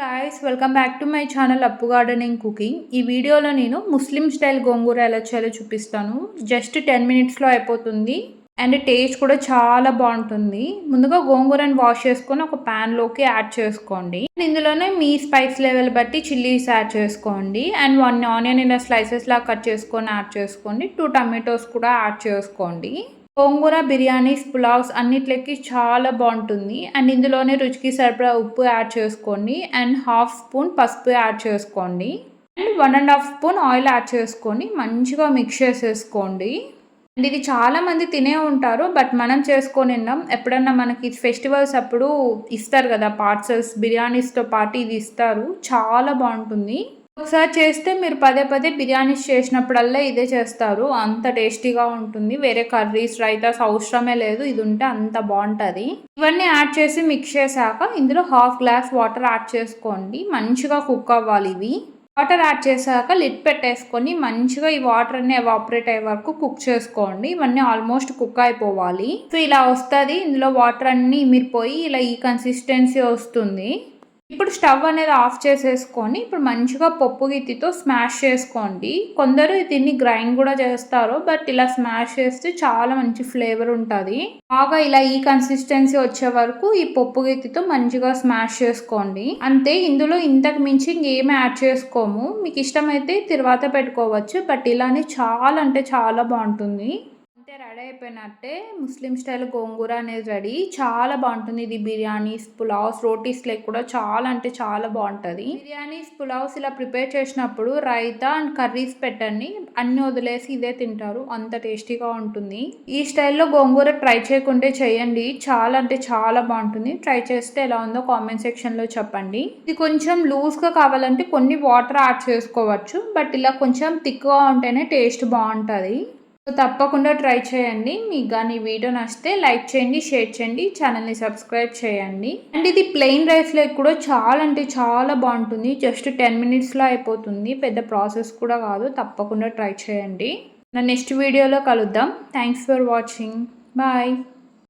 Guys welcome back to my channel Appu gardening cooking ఈ వీడియోలో నేను ముస్లిం స్టైల్ గోంగూర ఎలా చేయాలో చూపిస్తాను. జస్ట్ టెన్ మినిట్స్లో అయిపోతుంది. అండ్ టేస్ట్ కూడా చాలా బాగుంటుంది. ముందుగా గోంగూరని వాష్ చేసుకొని ఒక ప్యాన్లోకి యాడ్ చేసుకోండి. ఇందులోనే మీ స్పైస్ లెవెల్ బట్టి చిల్లీస్ యాడ్ చేసుకోండి. అండ్ వన్ ఆనియన్ ఇలా స్లైసెస్ లా కట్ చేసుకొని యాడ్ చేసుకోండి. టూ టమాటోస్ కూడా యాడ్ చేసుకోండి. గోంగూర బిర్యానీస్ పులావ్స్ అన్నిట్లకి చాలా బాగుంటుంది. అండ్ ఇందులోనే రుచికి సరిపడా ఉప్పు యాడ్ చేసుకోండి. అండ్ హాఫ్ స్పూన్ పసుపు యాడ్ చేసుకోండి. And one and half spoon oil add చేసుకొని మంచిగా మిక్స్ చేసేసుకోండి. అండ్ ఇది చాలామంది తినే ఉంటారు. బట్ మనం చేసుకొని ఉన్నాం ఎప్పుడన్నా మనకి ఫెస్టివల్స్ అప్పుడు ఇస్తారు కదా పార్సల్స్ బిర్యానీస్తో పాటు ఇది ఇస్తారు. చాలా బాగుంటుంది. ఒకసారి చేస్తే మీరు పదే పదే బిర్యానీస్ చేసినప్పుడల్లా ఇదే చేస్తారు. అంత టేస్టీగా ఉంటుంది. వేరే కర్రీస్ రైతాస్ అవసరమే లేదు. ఇది ఉంటే అంత బాగుంటుంది. ఇవన్నీ యాడ్ చేసి మిక్స్ చేశాక ఇందులో హాఫ్ గ్లాస్ వాటర్ యాడ్ చేసుకోండి. మంచిగా కుక్ అవ్వాలి ఇవి. వాటర్ యాడ్ చేశాక లిడ్ పెట్టేసుకొని మంచిగా ఈ వాటర్ అన్ని ఎవాపరేట్ అయ్యే వరకు కుక్ చేసుకోండి. ఇవన్నీ ఆల్మోస్ట్ కుక్ అయిపోవాలి. సో ఇలా వస్తుంది. ఇందులో వాటర్ అన్ని ఇమిరిపోయి ఇలా ఈ కన్సిస్టెన్సీ వస్తుంది. ఇప్పుడు స్టవ్ అనేది ఆఫ్ చేసేసుకొని ఇప్పుడు మంచిగా పప్పు గిత్తితో స్మాష్ చేసుకోండి. కొందరు దీన్ని గ్రైండ్ కూడా చేస్తారు. బట్ ఇలా స్మాష్ చేస్తే చాలా మంచి ఫ్లేవర్ ఉంటుంది. బాగా ఇలా ఈ కన్సిస్టెన్సీ వచ్చే వరకు ఈ పప్పు గిత్తితో మంచిగా స్మాష్ చేసుకోండి. అంతే ఇందులో ఇంతకు మించి ఇంకేమి యాడ్ చేసుకోము. మీకు ఇష్టమైతే తర్వాత పెట్టుకోవచ్చు. బట్ ఇలానే చాలా అంటే చాలా బాగుంటుంది. అయిపోయినట్టే ముస్లిం స్టైల్ గోంగూర అనేది రెడీ. చాలా బాగుంటుంది ఇది బిర్యానీస్ పులావ్స్ రోటీస్ లెక్ కూడా చాలా అంటే చాలా బాగుంటుంది. బిర్యానీస్ పులావ్స్ ఇలా ప్రిపేర్ చేసినప్పుడు రైతా అండ్ కర్రీస్ పెట్టండి. అన్ని వదిలేసి ఇదే తింటారు. అంత టేస్టీగా ఉంటుంది. ఈ స్టైల్లో గోంగూర ట్రై చేయకుంటే చేయండి. చాలా అంటే చాలా బాగుంటుంది. ట్రై చేస్తే ఎలా ఉందో కామెంట్ సెక్షన్లో చెప్పండి. ఇది కొంచెం లూజ్గా కావాలంటే కొన్ని వాటర్ యాడ్ చేసుకోవచ్చు. బట్ ఇలా కొంచెం థిక్గా ఉంటేనే టేస్ట్ బాగుంటుంది. తప్పకుండా ట్రై చేయండి. మీకు కానీ వీడియో నచ్చితే లైక్ చేయండి షేర్ చేయండి ఛానల్ని సబ్స్క్రైబ్ చేయండి. అండ్ ఇది ప్లెయిన్ రైస్లో కూడా చాలా అంటే చాలా బాగుంటుంది. జస్ట్ టెన్ మినిట్స్లో అయిపోతుంది. పెద్ద ప్రాసెస్ కూడా కాదు. తప్పకుండా ట్రై చేయండి. నా నెక్స్ట్ వీడియోలో కలుద్దాం. Thanks for watching. బాయ్.